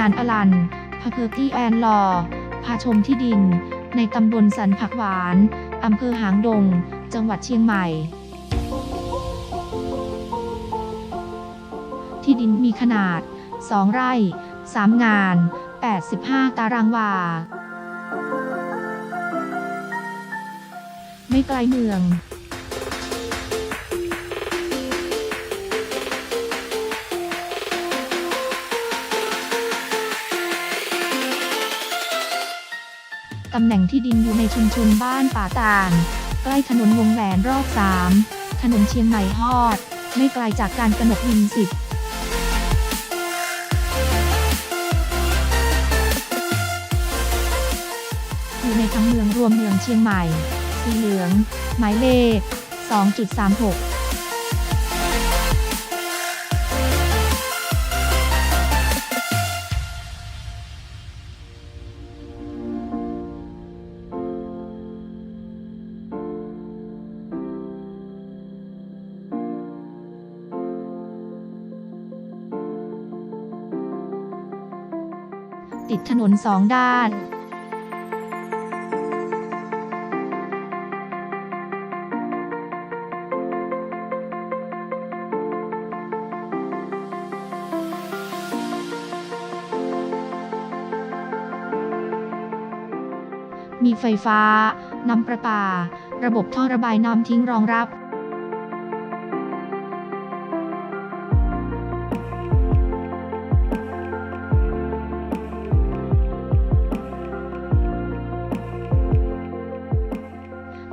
งานอลันพาเพอร์ตี้แอนลอพาชมที่ดิน ในตำบลสันผักหวาน อำเภอหางดง จังหวัดเชียงใหม่ ที่ดินมีขนาด 2 ไร่ 3 งาน 85 ตารางวา ไม่ไกลเมือง ตำแหน่งที่ดินอยู่ในชุมชนบ้านป่าตาลใกล้ถนนวงแหวนรอบ3ถนนเชียงใหม่ฮอด ไม่ไกลจากการกนกวินสิบอยู่ในทั้งเมืองรวมเมืองเชียงใหม่ สีเหลือง หมายเลข 2.36 ติดถนนสองด้านมีไฟฟ้า น้ำประปา ระบบท่อระบายน้ำทิ้งรองรับ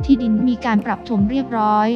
ที่ดินมีการปรับถมเรียบร้อย